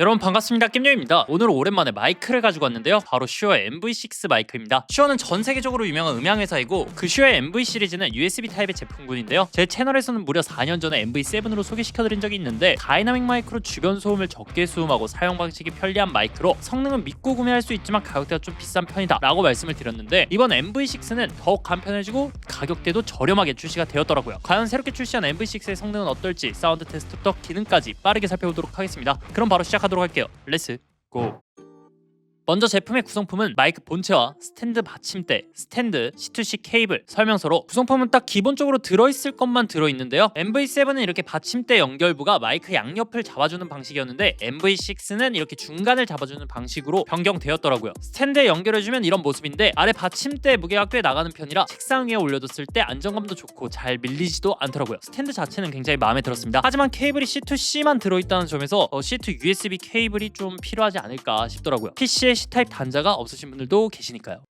여러분 반갑습니다. 겜녀입니다. 오늘 오랜만에 마이크를 가지고 왔는데요. 바로 슈어의 MV6 마이크입니다. 슈어는 전 세계적으로 유명한 음향 회사이고 그 슈어의 MV 시리즈는 USB 타입의 제품군인데요. 제 채널에서는 무려 4년 전에 MV7으로 소개시켜드린 적이 있는데 다이나믹 마이크로 주변 소음을 적게 수음하고 사용 방식이 편리한 마이크로 성능은 믿고 구매할 수 있지만 가격대가 좀 비싼 편이다 라고 말씀을 드렸는데 이번 MV6는 더욱 간편해지고 가격대도 저렴하게 출시가 되었더라고요. 과연 새롭게 출시한 MV6의 성능은 어떨지 사운드 테스트부터 기능까지 빠르게 살펴보도록 하겠습니다. 그럼 바로 시작하도록 할게요. 렛츠 고 먼저 제품의 구성품은 마이크 본체와 스탠드 받침대, 스탠드, C2C 케이블, 설명서로 구성품은 딱 기본적으로 들어있을 것만 들어있는데요. MV7은 이렇게 받침대 연결부가 마이크 양옆을 잡아주는 방식이었는데 MV6는 이렇게 중간을 잡아주는 방식으로 변경되었더라고요. 스탠드에 연결해주면 이런 모습인데 아래 받침대 무게가 꽤 나가는 편이라 책상 위에 올려뒀을 때 안정감도 좋고 잘 밀리지도 않더라고요. 스탠드 자체는 굉장히 마음에 들었습니다. 하지만 케이블이 C2C만 들어있다는 점에서 어, C2 USB 케이블이 좀 필요하지 않을까 싶더라고요. PC에 C타입 단자가 없으신 분들도 계시니까요.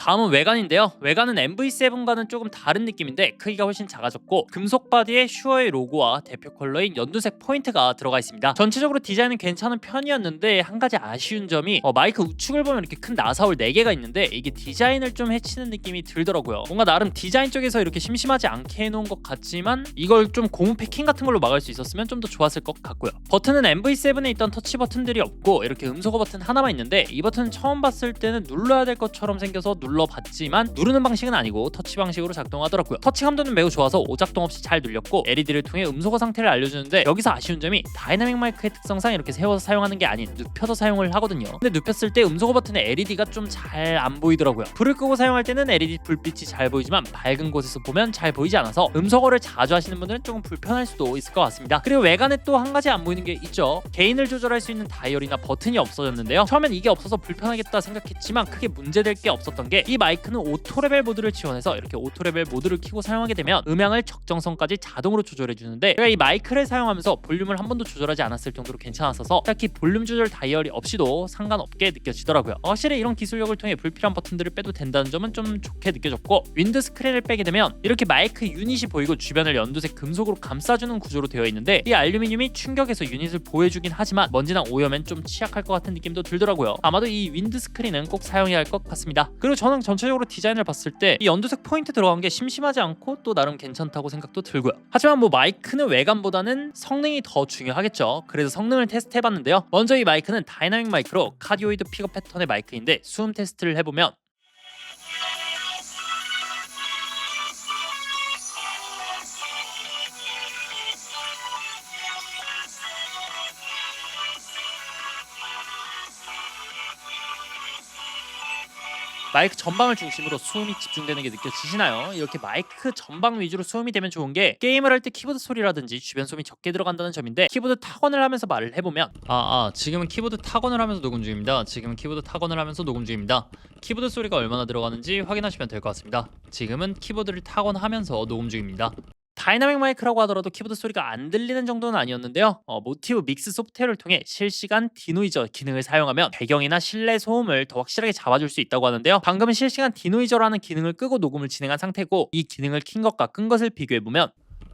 다음은 외관인데요. 외관은 MV7과는 조금 다른 느낌인데 크기가 훨씬 작아졌고 금속 바디에 슈어의 로고와 대표 컬러인 연두색 포인트가 들어가 있습니다. 전체적으로 디자인은 괜찮은 편이었는데 한 가지 아쉬운 점이 어, 마이크 우측을 보면 이렇게 큰 나사올 4개가 있는데 이게 디자인을 좀 해치는 느낌이 들더라고요. 뭔가 나름 디자인 쪽에서 이렇게 심심하지 않게 해놓은 것 같지만 이걸 좀 고무 패킹 같은 걸로 막을 수 있었으면 좀 더 좋았을 것 같고요. 버튼은 MV7에 있던 터치 버튼들이 없고 이렇게 음소거 버튼 하나만 있는데 이 버튼은 처음 봤을 때는 눌러야 될 것처럼 생겨서 눌 러봤지만 누르는 방식은 아니고 터치 방식으로 작동하더라고요. 터치 감도는 매우 좋아서 오작동 없이 잘 눌렸고 LED를 통해 음소거 상태를 알려주는데 여기서 아쉬운 점이 다이나믹 마이크의 특성상 이렇게 세워서 사용하는 게 아닌 눕혀서 사용을 하거든요. 근데 눕혔을 때 음소거 버튼에 LED가 좀 잘 안 보이더라고요. 불을 끄고 사용할 때는 LED 불빛이 잘 보이지만 밝은 곳에서 보면 잘 보이지 않아서 음소거를 자주 하시는 분들은 조금 불편할 수도 있을 것 같습니다. 그리고 외관에 또 한 가지 안 보이는 게 있죠. 개인을 조절할 수 있는 다이얼이나 버튼이 없어졌는데요. 처음엔 이게 없어서 불편하겠다 생각했지만 크게 문제될 게 없었던 게이 마이크는 오토 레벨 모드를 지원해서 이렇게 오토 레벨 모드를 켜고 사용하게 되면 음향을 적정성까지 자동으로 조절해 주는데 제가 이 마이크를 사용하면서 볼륨을 한 번도 조절하지 않았을 정도로 괜찮았어서 딱히 볼륨 조절 다이얼이 없이도 상관없게 느껴지더라고요. 확실히 이런 기술력을 통해 불필요한 버튼들을 빼도 된다는 점은 좀 좋게 느껴졌고 윈드 스크린을 빼게 되면 이렇게 마이크 유닛이 보이고 주변을 연두색 금속으로 감싸주는 구조로 되어 있는데 이 알루미늄이 충격에서 유닛을 보호해주긴 하지만 먼지나 오염엔 좀 취약할 것 같은 느낌도 들더라고요. 아마도 이 윈드 스크린은 꼭 사용해야 할 것 같습니다. 그리고 저는 전체적으로 디자인을 봤을 때 이 연두색 포인트 들어간 게 심심하지 않고 또 나름 괜찮다고 생각도 들고요. 하지만 뭐 마이크는 외관보다는 성능이 더 중요하겠죠. 그래서 성능을 테스트해봤는데요. 먼저 이 마이크는 다이나믹 마이크로 카디오이드 픽업 패턴의 마이크인데 수음 테스트를 해보면 마이크 전방을 중심으로 수음이 집중되는 게 느껴지시나요? 이렇게 마이크 전방 위주로 수음이 되면 좋은 게 게임을 할 때 키보드 소리라든지 주변 소음이 적게 들어간다는 점인데 키보드 타건을 하면서 말을 해보면 아, 아 지금은 키보드 타건을 하면서 녹음 중입니다. 지금은 키보드 타건을 하면서 녹음 중입니다. 키보드 소리가 얼마나 들어가는지 확인하시면 될 것 같습니다. 지금은 키보드를 타건하면서 녹음 중입니다. 다이나믹 마이크라고 하더라도 키보드 소리가 안 들리는 정도는 아니었는데요. 어, 모티브 믹스 소프트웨어를 통해 실시간 디노이저 기능을 사용하면 배경이나 실내 소음을 더 확실하게 잡아줄 수 있다고 하는데요. 방금은 실시간 디노이저라는 기능을 끄고 녹음을 진행한 상태고 이 기능을 킨 것과 끈 것을 비교해 보면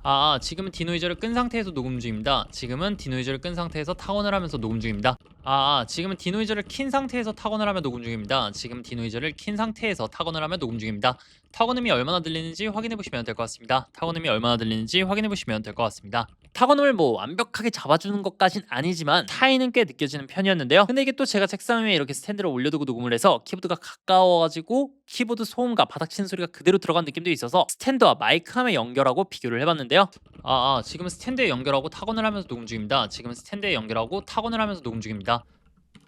아, 아, 지금은 디노이저를 끈 상태에서 녹음 중입니다. 지금은 디노이저를 끈 상태에서 타건을 하면서 녹음 중입니다. 아, 아, 지금은 디노이저를 킨 상태에서 타건을 하며 녹음 중입니다. 지금 디노이저를 킨 상태에서 타건을 하며 녹음 중입니다. 타건음이 얼마나 들리는지 확인해 보시면 될 것 같습니다. 타건음이 얼마나 들리는지 확인해 보시면 될 것 같습니다. 타건음을 뭐 완벽하게 잡아주는 것까진 아니지만 차이는 꽤 느껴지는 편이었는데요. 근데 이게 또 제가 책상 위에 이렇게 스탠드를 올려두고 녹음을 해서 키보드가 가까워가지고 키보드 소음과 바닥 치는 소리가 그대로 들어간 느낌도 있어서 스탠드와 마이크함에 연결하고 비교를 해봤는데요. 아, 아 지금 스탠드에 연결하고 타건을 하면서 녹음 중입니다. 지금 스탠드에 연결하고 타건을 하면서 녹음 중입니다.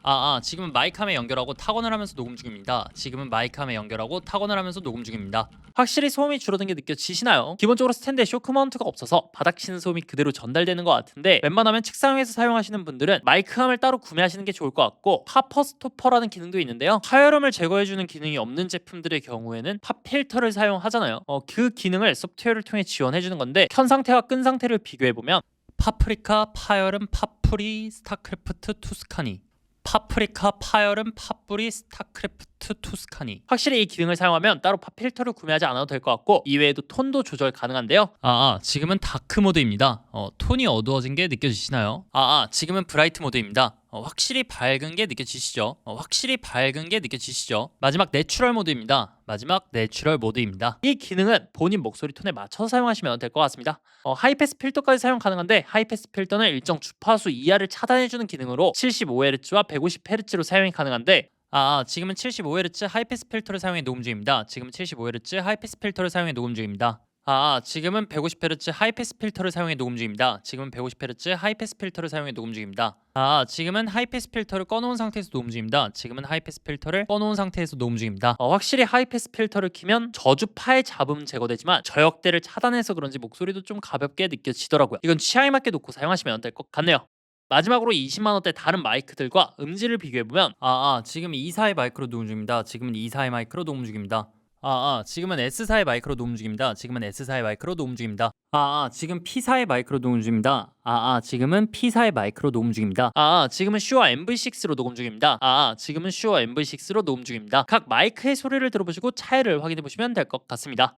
아, 아 지금은 마이크함에 연결하고 타건을 하면서 녹음 중입니다. 지금은 마이크함에 연결하고 타건을 하면서 녹음 중입니다. 확실히 소음이 줄어든 게 느껴지시나요? 기본적으로 스탠드에 쇼크 마운트가 없어서 바닥 치는 소음이 그대로 전달되는 것 같은데 웬만하면 책상 위에서 사용하시는 분들은 마이크함을 따로 구매하시는 게 좋을 것 같고 파퍼 스토퍼라는 기능도 있는데요. 하열음을 제거해주는 기능이 없는 제품들의 경우에는 팝 필터를 사용하잖아요. 어, 그 기능을 소프트웨어를 통해 지원해주는 건데 켠 상태와 끈 상태를 비교해보면 파프리카, 파열음, 파프리, 스타크래프트, 투스카니 파프리카, 파열음, 팥뿌리, 스타크래프트, 투스카니. 확실히 이 기능을 사용하면 따로 팝 필터를 구매하지 않아도 될 것 같고 이외에도 톤도 조절 가능한데요. 아, 아 지금은 다크 모드입니다. 어, 톤이 어두워진 게 느껴지시나요? 아, 아 지금은 브라이트 모드입니다 어, 확실히 밝은 게 느껴지시죠? 어, 확실히 밝은 게 느껴지시죠? 마지막 내추럴 모드입니다. 마지막 내추럴 모드입니다. 이 기능은 본인 목소리 톤에 맞춰서 사용하시면 될 것 같습니다. 어, 하이패스 필터까지 사용 가능한데 하이패스 필터는 일정 주파수 이하를 차단해주는 기능으로 75Hz와 150Hz로 사용이 가능한데 아, 지금은 75Hz 하이패스 필터를 사용해 녹음 중입니다. 지금은 75Hz 하이패스 필터를 사용해 녹음 중입니다. 아, 지금은 150Hz 하이패스 필터를 사용해 녹음 중입니다. 지금은 150Hz 하이패스 필터를 사용해 녹음 중입니다. 아, 지금은 하이패스 필터를 꺼놓은 상태에서 녹음 중입니다. 지금은 하이패스 필터를 꺼놓은 상태에서 녹음 중입니다. 어, 확실히 하이패스 필터를 키면 저주파의 잡음 제거되지만 저역대를 차단해서 그런지 목소리도 좀 가볍게 느껴지더라고요. 이건 취향에 맞게 놓고 사용하시면 될 것 같네요. 마지막으로 20만 원대 다른 마이크들과 음질을 비교해 보면 아, 아 지금 2사의 마이크로 녹음 중입니다. 지금은 2사의 마이크로 녹음 중입니다. 아, 아 지금은 S사의 마이크로 녹음 중입니다. 지금은 S사의 마이크로 녹음 중입니다. 아, 아 지금 P사의 마이크로 녹음 중입니다. 아, 아 지금은 P사의 마이크로 녹음 중입니다. 아, 아 지금은 슈어 MV6로 녹음 중입니다. 아, 아 지금은 슈어 MV6로 녹음 중입니다. 각 마이크의 소리를 들어보시고 차이를 확인해 보시면 될 것 같습니다.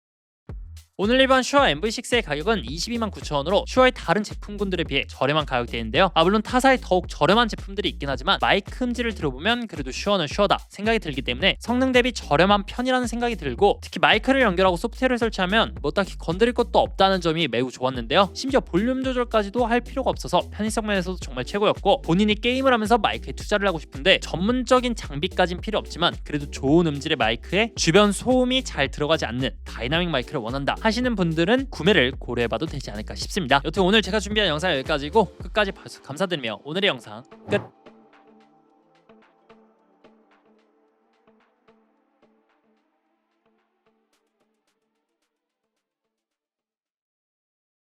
오늘 일반 슈어 MV6의 가격은 22만 9천원으로 슈어의 다른 제품군들에 비해 저렴한 가격대인데요. 아 물론 타사에 더욱 저렴한 제품들이 있긴 하지만 마이크 음질을 들어보면 그래도 슈어는 슈어다 생각이 들기 때문에 성능 대비 저렴한 편이라는 생각이 들고 특히 마이크를 연결하고 소프트웨어를 설치하면 뭐 딱히 건드릴 것도 없다는 점이 매우 좋았는데요. 심지어 볼륨 조절까지도 할 필요가 없어서 편의성 면에서도 정말 최고였고 본인이 게임을 하면서 마이크에 투자를 하고 싶은데 전문적인 장비까진 필요 없지만 그래도 좋은 음질의 마이크에 주변 소음이 잘 들어가지 않는 다이나믹 마이크를 원한다 하시는 분들은 구매를 고려해봐도 되지 않을까 싶습니다. 여튼 오늘 제가 준비한 영상 은 여기까지고 끝까지 봐주셔서 감사드리며 오늘의 영상 끝.